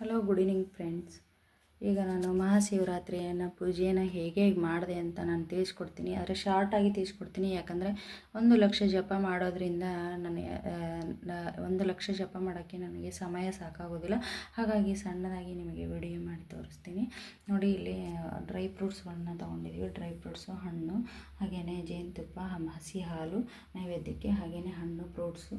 Hello good evening friends ಈಗ ನಾನು ಮಹಾಶಿವರಾತ್ರಿಯನ್ನು ಪೂಜೆಯನ್ನು ಹೇಗೆ ಮಾಡಿದೆ ಅಂತ ನಾನು ತಿಳಿಸ್ಕೊಡ್ತೀನಿ. ಆದರೆ ಶಾರ್ಟಾಗಿ ತಿಳಿಸ್ಕೊಡ್ತೀನಿ. ಯಾಕಂದರೆ ಒಂದು ಲಕ್ಷ ಜಪ ಮಾಡೋದ್ರಿಂದ ನನಗೆ ಒಂದು ಲಕ್ಷ ಜಪ ಮಾಡೋಕ್ಕೆ ನನಗೆ ಸಮಯ ಸಾಕಾಗೋದಿಲ್ಲ. ಹಾಗಾಗಿ ಸಣ್ಣದಾಗಿ ನಿಮಗೆ ವಿಡಿಯೋ ಮಾಡಿ ತೋರಿಸ್ತೀನಿ. ನೋಡಿ, ಇಲ್ಲಿ ಡ್ರೈ ಫ್ರೂಟ್ಸ್ಗಳನ್ನ ತೊಗೊಂಡಿದ್ದೀವಿ ಡ್ರೈ ಫ್ರೂಟ್ಸು ಹಣ್ಣು ಹಾಗೆಯೇ ಜೇನುತುಪ್ಪ, ಹಸಿ ಹಾಲು, ನೈವೇದ್ಯಕ್ಕೆ ಹಾಗೆಯೇ ಹಣ್ಣು ಫ್ರೂಟ್ಸು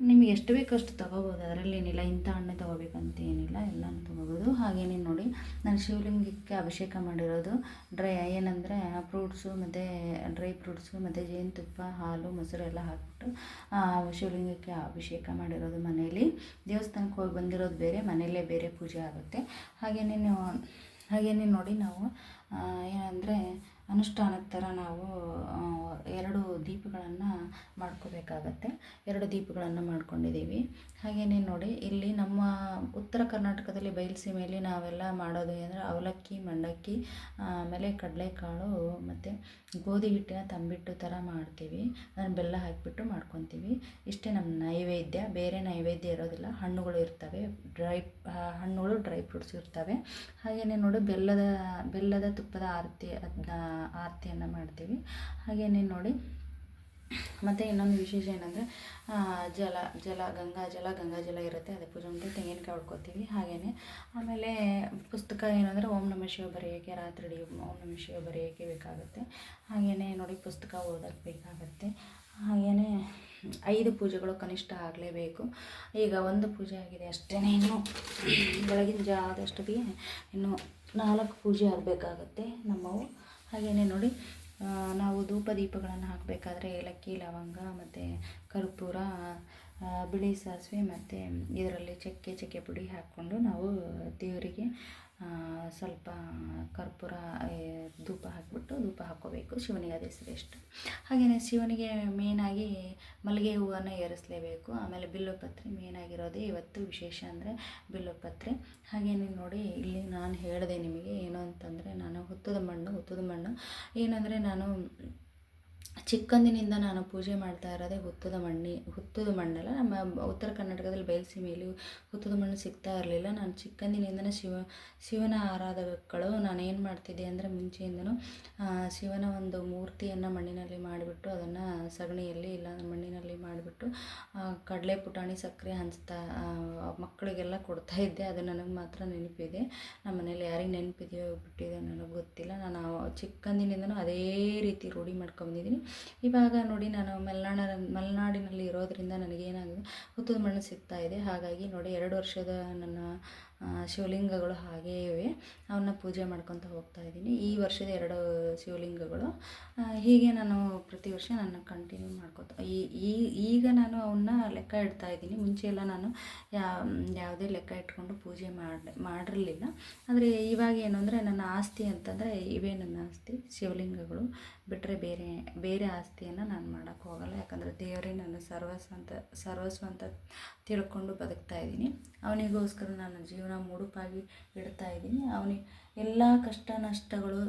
ನಿಮಗೆ ಎಷ್ಟು ಬೇಕು ಅಷ್ಟು ತೊಗೋಬೋದು. ಅದರಲ್ಲಿ ಏನಿಲ್ಲ, ಇಂಥ ಹಣ್ಣು ತೊಗೋಬೇಕಂತ ಏನಿಲ್ಲ, ಎಲ್ಲನೂ ತೊಗೋಬೋದು. ಹಾಗೇನೇ ನೋಡಿ, ನಾನು ಶಿವಲಿಂಗಕ್ಕೆ ಅಭಿಷೇಕ ಮಾಡಿರೋದು. ಡ್ರೈ ಏನಂದರೆ ಫ್ರೂಟ್ಸು, ಮತ್ತು ಡ್ರೈ ಫ್ರೂಟ್ಸು, ಮತ್ತು ಜೇನುತುಪ್ಪ, ಹಾಲು, ಮೊಸರು ಎಲ್ಲ ಹಾಕ್ಬಿಟ್ಟು ಶಿವಲಿಂಗಕ್ಕೆ ಅಭಿಷೇಕ ಮಾಡಿರೋದು ಮನೆಯಲ್ಲಿ. ದೇವಸ್ಥಾನಕ್ಕೆ ಹೋಗಿ ಬಂದಿರೋದು ಬೇರೆ, ಮನೆಯಲ್ಲೇ ಬೇರೆ ಪೂಜೆ ಆಗುತ್ತೆ. ಹಾಗೇನೇ ನೀವು ಹಾಗೇನೇ ನೋಡಿ ನಾವು ಏನಂದರೆ ಅನುಷ್ಠಾನದ ಥರ ನಾವು ಎರಡು ದೀಪಗಳನ್ನು ಮಾಡ್ಕೋಬೇಕಾಗತ್ತೆ. ಎರಡು ದೀಪಗಳನ್ನು ಮಾಡ್ಕೊಂಡಿದ್ದೀವಿ. ಹಾಗೆಯೇ ನೋಡಿ, ಇಲ್ಲಿ ನಮ್ಮ ಉತ್ತರ ಕರ್ನಾಟಕದಲ್ಲಿ ಬಯಲುಸೀಮೆಯಲ್ಲಿ ನಾವೆಲ್ಲ ಮಾಡೋದು ಅಂದರೆ ಅವಲಕ್ಕಿ, ಮಂಡಕ್ಕಿ ಆಮೇಲೆ ಕಡಲೆಕಾಳು ಮತ್ತು ಗೋಧಿ ಹಿಟ್ಟಿನ ತಂಬಿಟ್ಟು ಥರ ಮಾಡ್ತೀವಿ. ಅದನ್ನು ಬೆಲ್ಲ ಹಾಕಿಬಿಟ್ಟು ಮಾಡ್ಕೊತೀವಿ. ಇಷ್ಟೇ ನಮ್ಮ ನೈವೇದ್ಯ, ಬೇರೆ ನೈವೇದ್ಯ ಇರೋದಿಲ್ಲ. ಹಣ್ಣುಗಳು ಇರ್ತವೆ, ಡ್ರೈ ಹಣ್ಣುಗಳು ಡ್ರೈ ಫ್ರೂಟ್ಸ್ ಇರ್ತವೆ. ಹಾಗೆಯೇ ನೋಡಿ, ಬೆಲ್ಲದ ಬೆಲ್ಲದ ತುಪ್ಪದ ಆರತಿ ಅದನ್ನ ಆರತಿಯನ್ನು ಮಾಡ್ತೀವಿ. ಹಾಗೆಯೇ ನೋಡಿ, ಮತ್ತು ಇನ್ನೊಂದು ವಿಶೇಷ ಏನಂದರೆ ಜಲ ಜಲ, ಗಂಗಾ ಜಲ ಗಂಗಾ ಜಲ ಇರುತ್ತೆ, ಅದೇ ಪೂಜೆ ಮಾಡಿ ತೆಂಗಿನಕಾಯಿ ಹೊಡ್ಕೋತೀವಿ ಹಾಗೆಯೇ ಆಮೇಲೆ ಪುಸ್ತಕ ಏನಂದರೆ, ಓಂ ನಮ ಶಿವ ಬರೆಯೋಕ್ಕೆ ರಾತ್ರಿ ಓಂ ನಮ ಶಿವ ಬರೆಯೋಕ್ಕೆ ಬೇಕಾಗುತ್ತೆ. ಹಾಗೆಯೇ ನೋಡಿ, ಪುಸ್ತಕ ಓದೋಕ್ಕೆ ಬೇಕಾಗುತ್ತೆ. ಹಾಗೆಯೇ ಐದು ಪೂಜೆಗಳು ಕನಿಷ್ಠ ಆಗಲೇಬೇಕು. ಈಗ ಒಂದು ಪೂಜೆ ಆಗಿದೆ ಅಷ್ಟೇ ಇನ್ನು. ಬೆಳಗಿನ ಜಾವದಷ್ಟೊತ್ತಿಗೆ ಇನ್ನು ನಾಲ್ಕು ಪೂಜೆ ಆಗಬೇಕಾಗತ್ತೆ ನಮ್ಮವು. ಹಾಗೆಯೇ ನೋಡಿ ನಾವು ಧೂಪ ದೀಪಗಳನ್ನು ಹಾಕಬೇಕಾದ್ರೆ ಏಲಕ್ಕಿ, ಲವಂಗ ಮತ್ತು ಕರ್ಪೂರ ಬಿಳಿ ಸಾಸಿವೆ ಮತ್ತು ಇದರಲ್ಲಿ ಚಕ್ಕೆ ಚಕ್ಕೆ ಪುಡಿ ಹಾಕ್ಕೊಂಡು ನಾವು ದೇವರಿಗೆ ಸ್ವಲ್ಪ ಕರ್ಪೂರ ಧೂಪ ಹಾಕಿಬಿಟ್ಟು ಧೂಪ ಹಾಕ್ಕೋಬೇಕು. ಶಿವನಿಗೆ ಅದೇ ಶ್ರೇಷ್ಠ ಹಾಗೆಯೇ ಶಿವನಿಗೆ ಮೇಯ್ನಾಗಿ ಮಲ್ಲಿಗೆ ಹೂವನ್ನು ಏರಿಸಲೇಬೇಕು. ಆಮೇಲೆ ಬಿಲ್ಲುಪತ್ರೆ ಮೇನಾಗಿರೋದೇ ಇವತ್ತು ವಿಶೇಷ ಅಂದರೆ ಬಿಲ್ಲುಪತ್ರೆ ಹಾಗೆಯೇ ನೋಡಿ, ಇಲ್ಲಿ ನಾನು ಹೇಳಿದೆ ನಿಮಗೆ ಏನು ಅಂತಂದರೆ, ನಾನು ಹುತ್ತದ ಮಣ್ಣು ಹುತ್ತದ ಮಣ್ಣು. ಏನಂದರೆ ನಾನು ಚಿಕ್ಕಂದಿನಿಂದ ನಾನು ಪೂಜೆ ಮಾಡ್ತಾ ಇರೋದೇ ಹುತ್ತದ ಮಣ್ಣಿ, ಹುತ್ತದ ಮಣ್ಣಲ್ಲ, ನಮ್ಮ ಉತ್ತರ ಕರ್ನಾಟಕದಲ್ಲಿ ಬಯಲುಸೀಮೆಯಲ್ಲಿ ಹುತ್ತದ ಮಣ್ಣು ಸಿಗ್ತಾ ಇರಲಿಲ್ಲ. ನಾನು ಚಿಕ್ಕಂದಿನಿಂದನೇ ಶಿವ, ಶಿವನ ಆರಾಧಕಗಳು ನಾನು ಏನು ಮಾಡ್ತಿದ್ದೆ ಅಂದರೆ ಮುಂಚೆಯಿಂದನೂ ಶಿವನ ಒಂದು ಮೂರ್ತಿಯನ್ನು ಮಣ್ಣಿನಲ್ಲಿ ಮಾಡಿಬಿಟ್ಟು ಅದನ್ನು ಸಗಣಿಯಲ್ಲಿ ಇಲ್ಲ, ಮಣ್ಣಿನಲ್ಲಿ ಮಾಡಿಬಿಟ್ಟು ಕಡಲೆ ಪುಟಾಣಿ, ಸಕ್ಕರೆ ಹಂಚ್ತಾ ಮಕ್ಕಳಿಗೆಲ್ಲ ಕೊಡ್ತಾ ಇದ್ದೆ. ಅದು ನನಗೆ ಮಾತ್ರ ನೆನಪಿದೆ. ನಮ್ಮ ಮನೇಲಿ ಯಾರಿಗೆ ನೆನಪಿದೆಯೋ ಬಿಟ್ಟಿದೆಯೋ ನನಗೆ ಗೊತ್ತಿಲ್ಲ. ನಾನು ಚಿಕ್ಕಂದಿನಿಂದಲೂ ಅದೇ ರೀತಿ ರೂಢಿ ಮಾಡ್ಕೊಂಬಂದಿದ್ದೀನಿ ಇವಾಗ ನೋಡಿ ನಾನು ಮಲೆನಾಡ, ಮಲೆನಾಡಿನಲ್ಲಿ ಇರೋದರಿಂದ ನನಗೇನಾಗಿದೆ, ಹುತ್ತದ ಮಣ್ಣು ಸಿಗ್ತಾ ಇದೆ. ಹಾಗಾಗಿ ನೋಡಿ ಎರಡು ವರ್ಷದ ನನ್ನ ಶಿವಲಿಂಗಗಳು ಹಾಗೇ ಇವೆ. ಅವನ್ನ ಪೂಜೆ ಮಾಡ್ಕೊತ ಹೋಗ್ತಾ ಇದ್ದೀನಿ. ಈ ವರ್ಷದ ಎರಡು ಶಿವಲಿಂಗಗಳು. ಹೀಗೆ ನಾನು ಪ್ರತಿ ವರ್ಷ ನಾನು ಕಂಟಿನ್ಯೂ ಮಾಡ್ಕೊತ, ಈ ಈಗ ನಾನು ಅವನ್ನ ಲೆಕ್ಕ ಇಡ್ತಾ ಇದ್ದೀನಿ. ಮುಂಚೆ ಎಲ್ಲ ನಾನು ಯಾವುದೇ ಲೆಕ್ಕ ಇಟ್ಕೊಂಡು ಪೂಜೆ ಮಾಡಿ, ಮಾಡಿರಲಿಲ್ಲ. ಆದರೆ ಇವಾಗ ಏನು ಅಂದರೆ ನನ್ನ ಆಸ್ತಿ ಅಂತಂದರೆ ಇವೇ ನನ್ನ ಆಸ್ತಿ. ಶಿವಲಿಂಗಗಳು ಬಿಟ್ಟರೆ ಬೇರೆ ಬೇರೆ ಆಸ್ತಿಯನ್ನು ನಾನು ಮಾಡೋಕ್ಕೆ ಹೋಗಲ್ಲ. ಯಾಕಂದರೆ ದೇವರೇ ನನ್ನ ಸರ್ವಸ್ವ ಸರ್ವಸ್ವಂತ ಸರ್ವಸ್ವ ಅಂತ ತಿಳ್ಕೊಂಡು ಬದುಕ್ತಾ ಇದ್ದೀನಿ. ಅವನಿಗೋಸ್ಕರ ನಾನು ಜೀವನ ಮುಡುಪಾಗಿ ಇಡ್ತಾ ಇದ್ದೀನಿ. ಅವನಿಗೆ ಎಲ್ಲ ಕಷ್ಟ ನಷ್ಟಗಳು,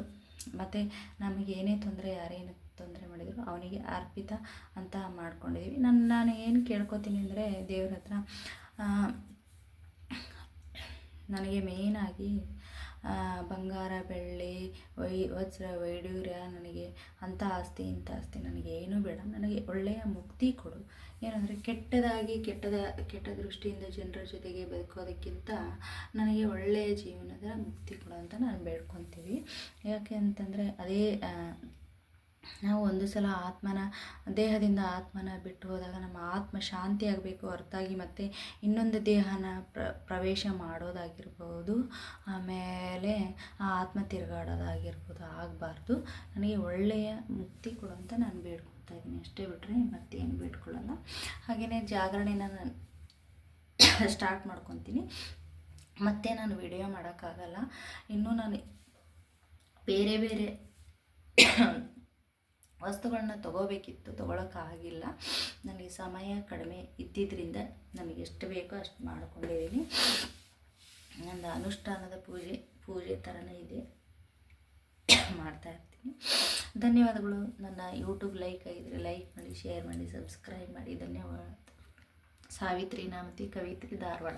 ಮತ್ತು ನಮಗೆ ಏನೇ ತೊಂದರೆ, ಯಾರೇನು ತೊಂದರೆ ಮಾಡಿದ್ರು ಅವನಿಗೆ ಅರ್ಪಿತ ಅಂತ ಮಾಡ್ಕೊಂಡಿದ್ದೀವಿ ನಾನು ನಾನು ಏನು ಕೇಳ್ಕೊತೀನಿ ಅಂದರೆ ದೇವ್ರ ಹತ್ರ ನನಗೆ ಮೇಯ್ನಾಗಿ ಬಂಗಾರ, ಬೆಳ್ಳಿ, ವೈ, ವಜ್ರ, ವೈಡೂರ್ಯ ನನಗೆ ಅಂಥ ಆಸ್ತಿ, ಇಂಥ ಆಸ್ತಿ ನನಗೆ ಏನೂ ಬೇಡ. ನನಗೆ ಒಳ್ಳೆಯ ಮುಕ್ತಿ ಕೊಡು. ಏನಂದರೆ ಕೆಟ್ಟದಾಗಿ ಕೆಟ್ಟದ, ಕೆಟ್ಟ ದೃಷ್ಟಿಯಿಂದ ಜನರ ಜೊತೆಗೆ ಬದುಕೋದಕ್ಕಿಂತ ನನಗೆ ಒಳ್ಳೆಯ ಜೀವನದ ಮುಕ್ತಿ ಕೊಡು ಅಂತ ನಾನು ಬೇಡ್ಕೊತೀವಿ. ಯಾಕೆ ಅಂತಂದರೆ ಅದೇ ನಾವು ಒಂದು ಸಲ ಆತ್ಮನ, ದೇಹದಿಂದ ಆತ್ಮನ ಬಿಟ್ಟು ಹೋದಾಗ ನಮ್ಮ ಆತ್ಮ ಶಾಂತಿ ಆಗಬೇಕು ಹೊರತಾಗಿ ಮತ್ತೆ ಇನ್ನೊಂದು ದೇಹನ ಪ್ರ, ಪ್ರವೇಶ ಮಾಡೋದಾಗಿರ್ಬೋದು. ಆಮೇಲೆ ಆ ಆತ್ಮ ತಿರುಗಾಡೋದಾಗಿರ್ಬೋದು. ಆಗಬಾರ್ದು. ನನಗೆ ಒಳ್ಳೆಯ ಮುಕ್ತಿ ಕೊಡು ಅಂತ ನಾನು ಬೇಡ್ಕೊತಾ ಇದ್ದೀನಿ. ಅಷ್ಟೇ ಬಿಟ್ಟರೆ ಮತ್ತೇನು ಬಿಟ್ಕೊಳ್ಳಲ್ಲ ಹಾಗೆಯೇ ಜಾಗರಣೆನ ನಾನು ಸ್ಟಾರ್ಟ್ ಮಾಡ್ಕೊತೀನಿ. ಮತ್ತೆ ನಾನು ವಿಡಿಯೋ ಮಾಡೋಕ್ಕಾಗಲ್ಲ. ಇನ್ನೂ ನಾನು ಬೇರೆ ಬೇರೆ ವಸ್ತುಗಳನ್ನ ತೊಗೋಬೇಕಿತ್ತು, ತೊಗೊಳಕ್ಕಾಗಿಲ್ಲ. ನನಗೆ ಸಮಯ ಕಡಿಮೆ ಇದ್ದಿದ್ದರಿಂದ ನನಗೆ ಎಷ್ಟು ಬೇಕೋ ಅಷ್ಟು ಮಾಡಿಕೊಂಡಿದ್ದೀನಿ. ನಂದು ಅನುಷ್ಠಾನದ ಪೂಜೆ ಪೂಜೆ ಥರನೇ ಇದೆ. ಮಾಡ್ತಾ ಇರ್ತೀನಿ. ಧನ್ಯವಾದಗಳು. ನನ್ನ ಯೂಟ್ಯೂಬ್ ಲೈಕ್ ಆಗಿದ್ರೆ ಲೈಕ್ ಮಾಡಿ ಶೇರ್ ಮಾಡಿ ಸಬ್ಸ್ಕ್ರೈಬ್ ಮಾಡಿ. ಧನ್ಯವಾದ. ಸಾವಿತ್ರಿ ನಾಮತಿ ಕವಿತ್ರಿ ಧಾರವಾಡ.